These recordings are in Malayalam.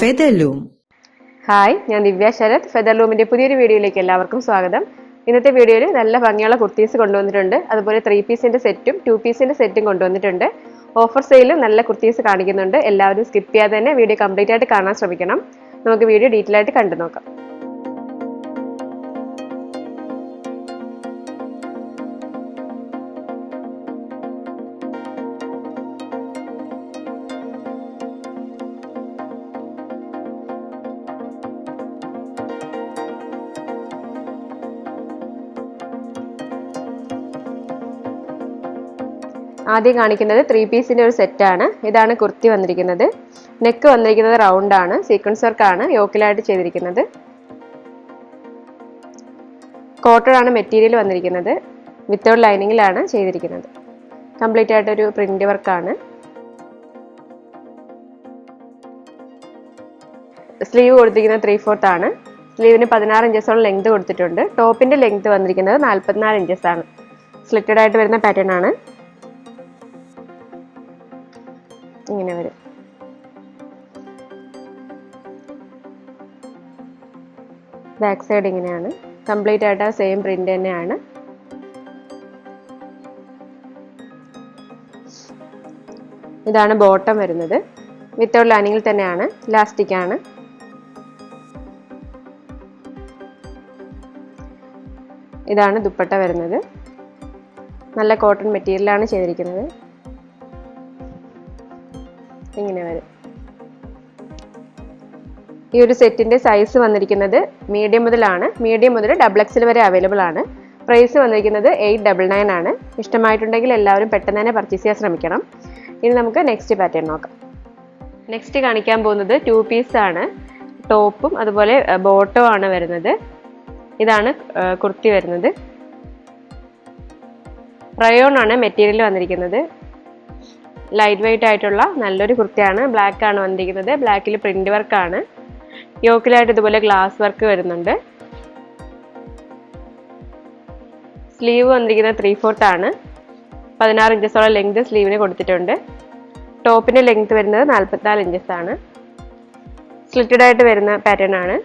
Featherloom. ഹായ് ഞാൻ ദിവ്യ ശരത്. ഫെദർലൂമിന്റെ പുതിയൊരു വീഡിയോയിലേക്ക് എല്ലാവർക്കും സ്വാഗതം. ഇന്നത്തെ വീഡിയോയിൽ നല്ല ഭംഗിയുള്ള കുർത്തീസ് കൊണ്ടുവന്നിട്ടുണ്ട്. അതുപോലെ ത്രീ പീസിന്റെ സെറ്റും ടു പീസിന്റെ സെറ്റും കൊണ്ടുവന്നിട്ടുണ്ട്. ഓഫർ സെയിലും നല്ല കുർത്തീസ് കാണിക്കുന്നുണ്ട്. എല്ലാവരും സ്കിപ്പ് ചെയ്യാതെ തന്നെ വീഡിയോ കംപ്ലീറ്റ് ആയിട്ട് കാണാൻ ശ്രമിക്കണം. നമുക്ക് വീഡിയോ ഡീറ്റെയിൽ ആയിട്ട് കണ്ടു നോക്കാം ആദ്യം കാണിക്കുന്നത് ത്രീ പീസിന്റെ ഒരു സെറ്റാണ് ഇതാണ് കുർത്തി വന്നിരിക്കുന്നത്. നെക്ക് വന്നിരിക്കുന്നത് റൗണ്ടാണ് സീക്വൻസ് വർക്കാണ് യോക്കിലായിട്ട് ചെയ്തിരിക്കുന്നത്. കോട്ടൺ ആണ് മെറ്റീരിയൽ വന്നിരിക്കുന്നത്. വിത്തൗട്ട് ലൈനിങ്ങിലാണ് ചെയ്തിരിക്കുന്നത്. കംപ്ലീറ്റ് ആയിട്ടൊരു പ്രിന്റ് വർക്കാണ് സ്ലീവ് കൊടുത്തിരിക്കുന്നത് ത്രീ ഫോർത്ത് ആണ്. സ്ലീവിന് പതിനാറ് ഇഞ്ചസോളം ലെങ്ത് കൊടുത്തിട്ടുണ്ട്. ടോപ്പിന്റെ ലെങ്ത് വന്നിരിക്കുന്നത് നാൽപ്പത്തിനാല് ഇഞ്ചസ് ആണ്. സ്ലിറ്റഡ് ആയിട്ട് വരുന്ന പാറ്റേൺ ആണ്. ബാക്ക് സൈഡ് ഇങ്ങനെയാണ്. കംപ്ലീറ്റ് ആയിട്ട് ആ സെയിം പ്രിന്റ് തന്നെയാണ്. ഇതാണ് ബോട്ടം വരുന്നത്. വിത്തൗട്ട് ലൈനിങ്ങിൽ തന്നെയാണ്. ലാസ്റ്റിക് ആണ്. ഇതാണ് ദുപ്പട്ട വരുന്നത്. നല്ല കോട്ടൺ മെറ്റീരിയലാണ് ചെയ്തിരിക്കുന്നത്. ഇങ്ങനെ വരും. ഈ ഒരു സെറ്റിന്റെ സൈസ് വന്നിരിക്കുന്നത് മീഡിയം മുതലാണ്. മീഡിയം മുതൽ ഡബിൾ എക്സിൽ വരെ അവൈലബിൾ ആണ്. പ്രൈസ് വന്നിരിക്കുന്നത് എയ്റ്റ് ഡബിൾ നയൻ ആണ്. ഇഷ്ടമായിട്ടുണ്ടെങ്കിൽ എല്ലാവരും പെട്ടെന്ന് തന്നെ പർച്ചേസ് ചെയ്യാൻ ശ്രമിക്കണം. ഇനി നമുക്ക് നെക്സ്റ്റ് പാറ്റേൺ നോക്കാം. നെക്സ്റ്റ് കാണിക്കാൻ പോകുന്നത് ടു പീസ് ആണ്. ടോപ്പും അതുപോലെ ബോട്ടോ ആണ് വരുന്നത്. ഇതാണ് കുർത്തി വരുന്നത്. റയോൺ ആണ് മെറ്റീരിയൽ വന്നിരിക്കുന്നത്. ലൈറ്റ് വെയിറ്റ് ആയിട്ടുള്ള നല്ലൊരു കുർത്തിയാണ്. ബ്ലാക്ക് ആണ് വന്നിരിക്കുന്നത്. ബ്ലാക്കിൽ പ്രിന്റ് വർക്ക് ആണ്. യോക്കിലായിട്ട് ഇതുപോലെ ഗ്ലാസ് വർക്ക് വരുന്നുണ്ട്. സ്ലീവ് വന്നിരിക്കുന്നത് ത്രീ ഫോർത്ത് ആണ്. പതിനാറ് ഇഞ്ചസോളം ലെങ്ത് സ്ലീവിന് കൊടുത്തിട്ടുണ്ട്. ടോപ്പിന്റെ ലെങ്ത് വരുന്നത് നാൽപ്പത്തിനാല് ഇഞ്ചസ് ആണ്. സ്ലിറ്റഡ് ആയിട്ട് വരുന്ന പാറ്റേൺ ആണ്.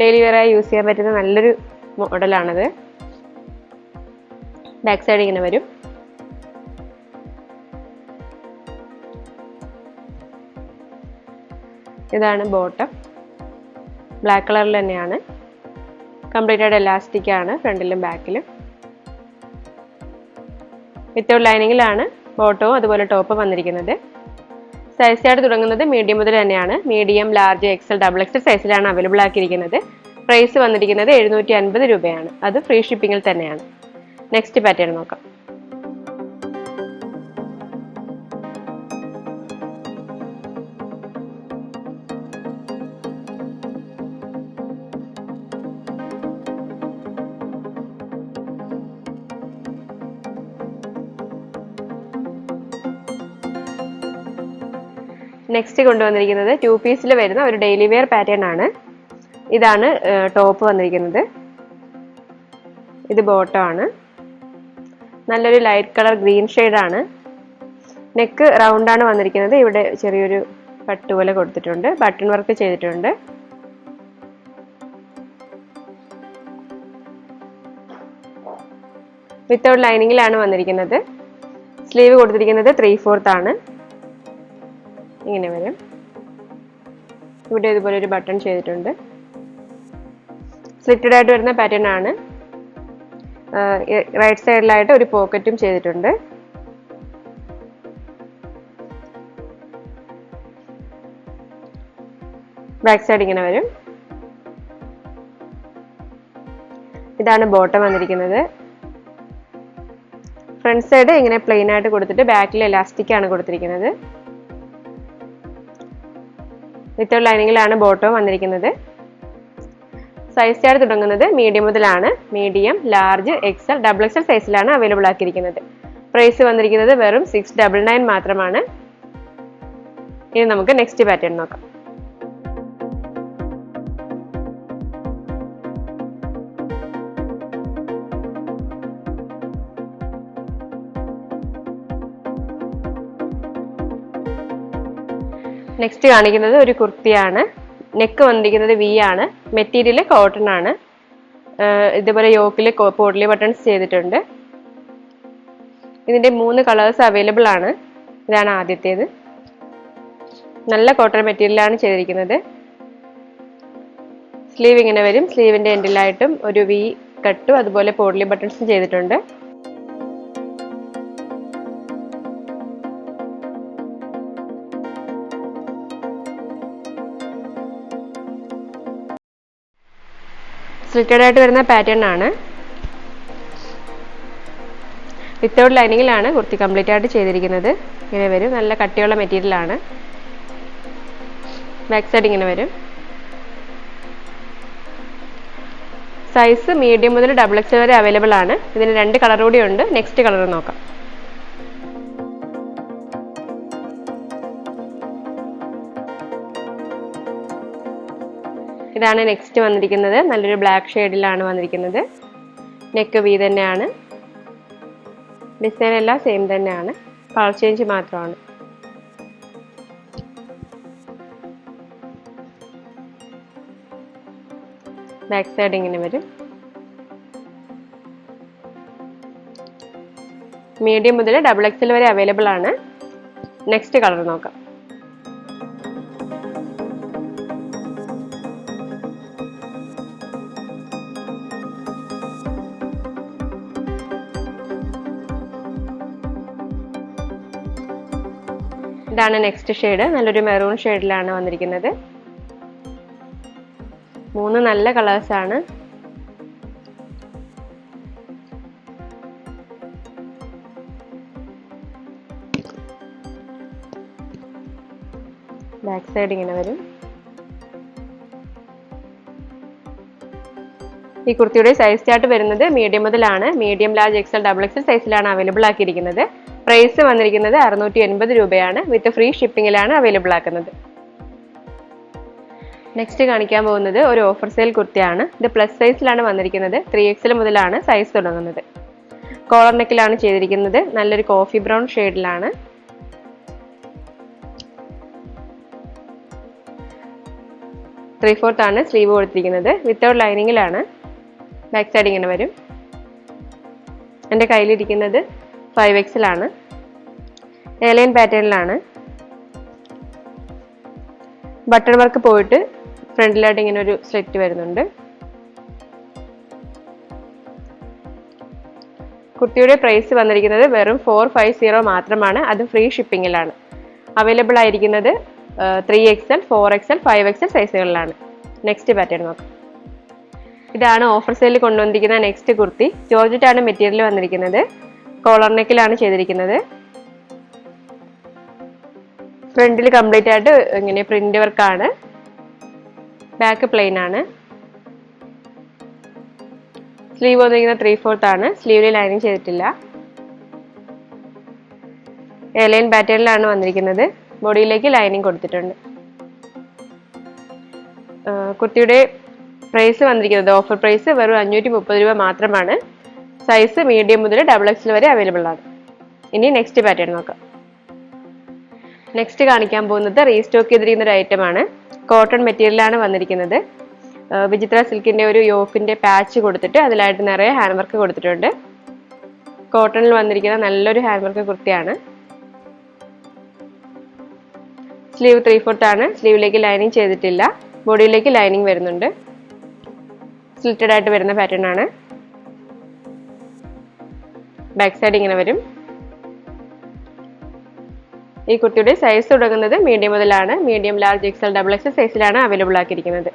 ഡെയിലി വെയറായി യൂസ് ചെയ്യാൻ പറ്റുന്ന നല്ലൊരു മോഡലാണത് ബാക്ക് സൈഡ് ഇങ്ങനെ വരും. ഇതാണ് ബോട്ടം ബ്ലാക്ക് കളറിൽ തന്നെയാണ്. കംപ്ലീറ്റ് ആയിട്ട് എലാസ്റ്റിക് ആണ് ഫ്രണ്ടിലും ബാക്കിലും വിത്തൗട്ട് ലൈനിങ്ങിലാണ് ബോട്ടവും അതുപോലെ ടോപ്പും വന്നിരിക്കുന്നത്. സൈസായിട്ട് തുടങ്ങുന്നത് മീഡിയം മുതൽ തന്നെയാണ്. Medium large XL double XL സൈസിലാണ് അവൈലബിൾ ആക്കിയിരിക്കുന്നത്. പ്രൈസ് വന്നിരിക്കുന്നത് എഴുന്നൂറ്റി അൻപത് രൂപയാണ്. അത് ഫ്രീ ഷിപ്പിങ്ങിൽ തന്നെയാണ്. നെക്സ്റ്റ് പാറ്റേൺ നോക്കാം. നെക്സ്റ്റ് കൊണ്ടുവന്നിരിക്കുന്നത് ടു പീസിൽ വരുന്ന ഒരു ഡെയിലി വെയർ പാറ്റേൺ ആണ്. ഇതാണ് ടോപ്പ് വന്നിരിക്കുന്നത്. ഇത് ബോട്ടം ആണ്. നല്ലൊരു ലൈറ്റ് കളർ ഗ്രീൻ ഷെയ്ഡാണ് നെക്ക് റൗണ്ടാണ് വന്നിരിക്കുന്നത്. ഇവിടെ ചെറിയൊരു പട്ട് പോലെ കൊടുത്തിട്ടുണ്ട്. ബട്ടൺ വർക്ക് ചെയ്തിട്ടുണ്ട്. വിത്തൗട്ട് ലൈനിങ്ങിലാണ് വന്നിരിക്കുന്നത്. സ്ലീവ് കൊടുത്തിരിക്കുന്നത് ത്രീ ഫോർത്ത് ആണ്. ഇങ്ങനെ വരും. ഇവിടെ ഇതുപോലെ ഒരു ബട്ടൺ ചെയ്തിട്ടുണ്ട്. സ്ലിറ്റഡ് ആയിട്ട് വരുന്ന പാറ്റേൺ ആണ്. റൈറ്റ് സൈഡിലായിട്ട് ഒരു പോക്കറ്റും ചെയ്തിട്ടുണ്ട്. ബാക്ക് സൈഡ് ഇങ്ങനെ വരും. ഇതാണ് ബോട്ടം വന്നിരിക്കുന്നത്. ഫ്രണ്ട് സൈഡ് ഇങ്ങനെ പ്ലെയിൻ ആയിട്ട് കൊടുത്തിട്ട് ബാക്കിൽ ഇലാസ്റ്റിക് ആണ് കൊടുത്തിരിക്കുന്നത്. വിത്തൗട്ട് ലൈനിങ്ങിലാണ് ബോട്ടം വന്നിരിക്കുന്നത്. സൈസ് ചാർട്ട് തുടങ്ങുന്നത് മീഡിയം മുതലാണ്. Medium large XL double XL സൈസിലാണ് അവൈലബിൾ ആക്കിയിരിക്കുന്നത്. പ്രൈസ് വന്നിരിക്കുന്നത് വെറും സിക്സ് ഡബിൾ നയൻ മാത്രമാണ്. ഇനി നമുക്ക് നെക്സ്റ്റ് പാറ്റേൺ നോക്കാം. നെക്സ്റ്റ് കാണിക്കുന്നത് ഒരു കുർത്തിയാണ്. നെക്ക് വന്നിരിക്കുന്നത് വി ആണ്. മെറ്റീരിയൽ കോട്ടൺ ആണ്. ഇതുപോലെ യോക്കിൽ പോഡ്ലി ബട്ടൺസ് ചെയ്തിട്ടുണ്ട്. ഇതിന്റെ മൂന്ന് കളേഴ്സ് അവൈലബിൾ ആണ്. ഇതാണ് ആദ്യത്തേത്. നല്ല കോട്ടൺ മെറ്റീരിയലാണ് ചെയ്തിരിക്കുന്നത്. സ്ലീവ് ഇങ്ങനെ വരും. സ്ലീവിന്റെ എൻഡിലായിട്ടും ഒരു വി കട്ടും അതുപോലെ പോഡ്ലി ബട്ടൺസും ചെയ്തിട്ടുണ്ട്. സ്ലിറ്റഡ് ആയിട്ട് വരുന്ന പാറ്റേൺ ആണ്. വിത്തൗട്ട് ലൈനിങ്ങിലാണ് കുർത്തി കംപ്ലീറ്റ് ആയിട്ട് ചെയ്തിരിക്കുന്നത്. ഇങ്ങനെ വരും. നല്ല കട്ടിയുള്ള മെറ്റീരിയൽ ആണ്. ബാക്ക് സൈഡ് ഇങ്ങനെ വരും. സൈസ് മീഡിയം മുതൽ ഡബിൾ എക്സ് വരെ അവൈലബിൾ ആണ്. ഇതിന് രണ്ട് കളർ കൂടി ഉണ്ട്. നെക്സ്റ്റ് കളർ നോക്കാം. ഇതാണ് നെക്സ്റ്റ് വന്നിരിക്കുന്നത്. നല്ലൊരു ബ്ലാക്ക് ഷെയ്ഡിലാണ് വന്നിരിക്കുന്നത്. നെക്ക് വി തന്നെയാണ്. ഡിസൈൻ എല്ലാം സെയിം തന്നെയാണ്. കളർ ചേഞ്ച് മാത്രമാണ്. ബാക്ക് സൈഡ് ഇങ്ങനെ വരും. മീഡിയം മുതൽ ഡബിൾ എക്സൽ വരെ അവൈലബിൾ ആണ്. നെക്സ്റ്റ് കളർ നോക്കാം. ഇതാണ് നെക്സ്റ്റ് ഷെയ്ഡ് നല്ലൊരു മെറൂൺ ഷെയ്ഡിലാണ് വന്നിരിക്കുന്നത്. മൂന്ന് നല്ല കളേഴ്സ് ആണ്. ബാക്ക് സൈഡ് ഇങ്ങനെ വരും. ഈ കുർത്തിയുടെ സൈസ് ചാർട്ട് വരുന്നത് മീഡിയം മുതലാണ്. Medium large XL double XL സൈസിലാണ് അവൈലബിൾ ആക്കിയിരിക്കുന്നത്. പ്രൈസ് വന്നിരിക്കുന്നത് അറുന്നൂറ്റി എൺപത് രൂപയാണ്. വിത്ത് ഫ്രീ ഷിപ്പിങ്ങിലാണ് അവൈലബിൾ ആക്കുന്നത്. നെക്സ്റ്റ് കാണിക്കാൻ പോകുന്നത് ഒരു ഓഫർ സെയിൽ കുർത്തിയാണ്. ഇത് പ്ലസ് സൈസിലാണ് വന്നിരിക്കുന്നത്. ത്രീ എക്സൽ മുതലാണ് സൈസ് തുടങ്ങുന്നത്. കോളർ നെക്കിലാണ് ചെയ്തിരിക്കുന്നത്. നല്ലൊരു കോഫി ബ്രൗൺ ഷെയ്ഡിലാണ് ത്രീ ഫോർത്ത് ആണ് സ്ലീവ് കൊടുത്തിരിക്കുന്നത്. വിത്തൗട്ട് ലൈനിങ്ങിലാണ് ബാക്ക് സൈഡ് ഇങ്ങനെ വരും. എന്റെ കയ്യിലിരിക്കുന്നത് ഫൈവ് എക്സിലാണ് എയർലൈൻ പാറ്റേണിലാണ് ബട്ടൺ വർക്ക് പോയിട്ട് ഫ്രണ്ടിലായിട്ട് ഇങ്ങനെ ഒരു സ്ലിറ്റ് വരുന്നുണ്ട്. കുർത്തിയുടെ പ്രൈസ് വന്നിരിക്കുന്നത് വെറും ഫോർ ഫൈവ് സീറോ മാത്രമാണ്. അത് ഫ്രീ ഷിപ്പിങ്ങിലാണ് അവൈലബിൾ ആയിരിക്കുന്നത് three XL four XL five XL സൈസുകളിലാണ് next pattern നോക്കാം. ഇതാണ് ഓഫർ സെയിൽ കൊണ്ടുവന്നിരിക്കുന്ന നെക്സ്റ്റ് കുർത്തി. ജോർജറ്റാണ് മെറ്റീരിയൽ വന്നിരിക്കുന്നത്. കോളർ നെക്കിലാണ് ചെയ്തിരിക്കുന്നത്. ഫ്രണ്ടിൽ കംപ്ലീറ്റ് ആയിട്ട് ഇങ്ങനെ പ്രിന്റ് വർക്കാണ്. ബാക്ക് പ്ലെയിൻ ആണ്. സ്ലീവ് വന്നിരിക്കുന്ന ത്രീ ഫോർത്ത് ആണ്. സ്ലീവിൽ ലൈനിങ് ചെയ്തിട്ടില്ല. എയർലൈൻ പാറ്റേണിലാണ് വന്നിരിക്കുന്നത്. ബോഡിയിലേക്ക് ലൈനിങ് കൊടുത്തിട്ടുണ്ട്. കുർത്തിയുടെ പ്രൈസ് വന്നിരിക്കുന്നത്. ഓഫർ പ്രൈസ് വെറും അഞ്ഞൂറ്റി മുപ്പത് രൂപ മാത്രമാണ്. സൈസ് മീഡിയം മുതൽ ഡബിൾ എക്സിൽ വരെ അവൈലബിൾ ആണ്. ഇനി നെക്സ്റ്റ് പാറ്റേൺ നോക്കാം. നെക്സ്റ്റ് കാണിക്കാൻ പോകുന്നത് റീസ്റ്റോക്ക് ചെയ്തിരിക്കുന്ന ഒരു ഐറ്റം ആണ്. കോട്ടൺ മെറ്റീരിയലാണ് വന്നിരിക്കുന്നത്. വിചിത്ര സിൽക്കിന്റെ ഒരു യോക്കിന്റെ പാച്ച് കൊടുത്തിട്ട് അതിലായിട്ട് നിറയെ ഹാൻഡ് വർക്ക് കൊടുത്തിട്ടുണ്ട്. കോട്ടണിൽ വന്നിരിക്കുന്ന നല്ലൊരു ഹാൻഡ് വർക്ക് കുർത്തിയാണ്. സ്ലീവ് ത്രീ ഫോർത്ത് ആണ്. സ്ലീവിലേക്ക് ലൈനിങ് ചെയ്തിട്ടില്ല. ബോഡിയിലേക്ക് ലൈനിങ് വരുന്നുണ്ട്. സ്ലിറ്റഡ് ആയിട്ട് വരുന്ന പാറ്റേൺ ആണ്. ബാക്ക് സൈഡ് ഇങ്ങനെ വരും. ഈ കുട്ടിയുടെ സൈസ് തുടങ്ങുന്നത് മീഡിയം മുതലാണ്. Medium large XL double XL സൈസിലാണ് അവൈലബിൾ ആക്കിയിരിക്കുന്നത്.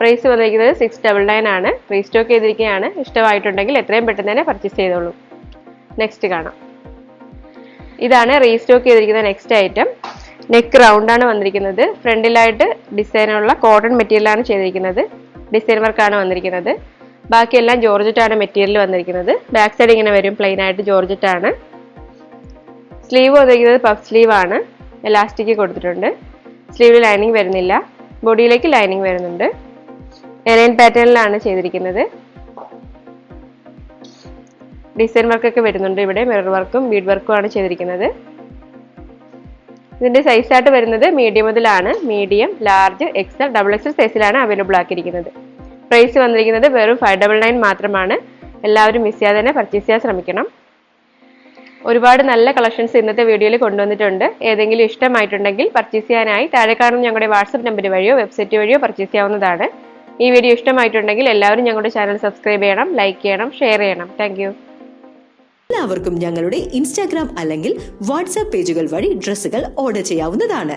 പ്രൈസ് വന്നിരിക്കുന്നത് സിക്സ് ഡബിൾ നയൻ ആണ്. റീസ്റ്റോക്ക് ചെയ്തിരിക്കുകയാണ്. ഇഷ്ടമായിട്ടുണ്ടെങ്കിൽ എത്രയും പെട്ടെന്ന് തന്നെ പർച്ചേസ് ചെയ്തോളൂ. നെക്സ്റ്റ് കാണാം. ഇതാണ് റീസ്റ്റോക്ക് ചെയ്തിരിക്കുന്ന നെക്സ്റ്റ് ഐറ്റം നെക്ക് റൗണ്ട് ആണ് വന്നിരിക്കുന്നത്. ഫ്രണ്ടിലായിട്ട് ഡിസൈനുള്ള കോട്ടൺ മെറ്റീരിയലാണ് ചെയ്തിരിക്കുന്നത്. ഡിസൈൻ വർക്കാണ് വന്നിരിക്കുന്നത്. ബാക്കിയെല്ലാം ജോർജറ്റാണ് മെറ്റീരിയൽ വന്നിരിക്കുന്നത്. ബാക്ക് സൈഡ് ഇങ്ങനെ വരും പ്ലെയിൻ ആയിട്ട് ജോർജറ്റാണ്. സ്ലീവ് വന്നിരിക്കുന്നത് പഫ് സ്ലീവ് ആണ്. എലാസ്റ്റിക് കൊടുത്തിട്ടുണ്ട്. സ്ലീവിൽ ലൈനിങ് വരുന്നില്ല. ബോഡിയിലേക്ക് ലൈനിങ് വരുന്നുണ്ട്. എലൈൻ പാറ്റേണിലാണ് ചെയ്തിരിക്കുന്നത്. ഡിസൈൻ വർക്കൊക്കെ വരുന്നുണ്ട് ഇവിടെ. മിറർ വർക്കും ബീഡ് വർക്കും ആണ് ചെയ്തിരിക്കുന്നത്. ഇതിന്റെ സൈസായിട്ട് വരുന്നത് മീഡിയം മുതലാണ് medium large XL double XL സൈസിലാണ് അവൈലബിൾ ആക്കിയിരിക്കുന്നത്. പ്രൈസ് വന്നിരിക്കുന്നത് വെറും ഫൈവ് ഡബിൾ നയൻ മാത്രമാണ്. എല്ലാവരും മിസ് ചെയ്യാതെ തന്നെ പർച്ചേസ് ചെയ്യാൻ ശ്രമിക്കണം. ഒരുപാട് നല്ല കളക്ഷൻസ് ഇന്നത്തെ വീഡിയോയിൽ കൊണ്ടുവന്നിട്ടുണ്ട്. ഏതെങ്കിലും ഇഷ്ടമായിട്ടുണ്ടെങ്കിൽ പർച്ചേസ് ചെയ്യാനായി താഴെ കാണുന്ന ഞങ്ങളുടെ വാട്സപ്പ് നമ്പർ വഴിയോ വെബ്സൈറ്റ് വഴിയോ പർച്ചേസ് ചെയ്യാവുന്നതാണ്. ഈ വീഡിയോ ഇഷ്ടമായിട്ടുണ്ടെങ്കിൽ എല്ലാവരും ഞങ്ങളുടെ ചാനൽ സബ്സ്ക്രൈബ് ചെയ്യണം ലൈക്ക് ചെയ്യണം ഷെയർ ചെയ്യണം. താങ്ക് എല്ലാവർക്കും ഞങ്ങളുടെ ഇൻസ്റ്റാഗ്രാം അല്ലെങ്കിൽ വാട്സാപ്പ് പേജുകൾ വഴി ഡ്രസ്സുകൾ ഓർഡർ ചെയ്യാവുന്നതാണ്.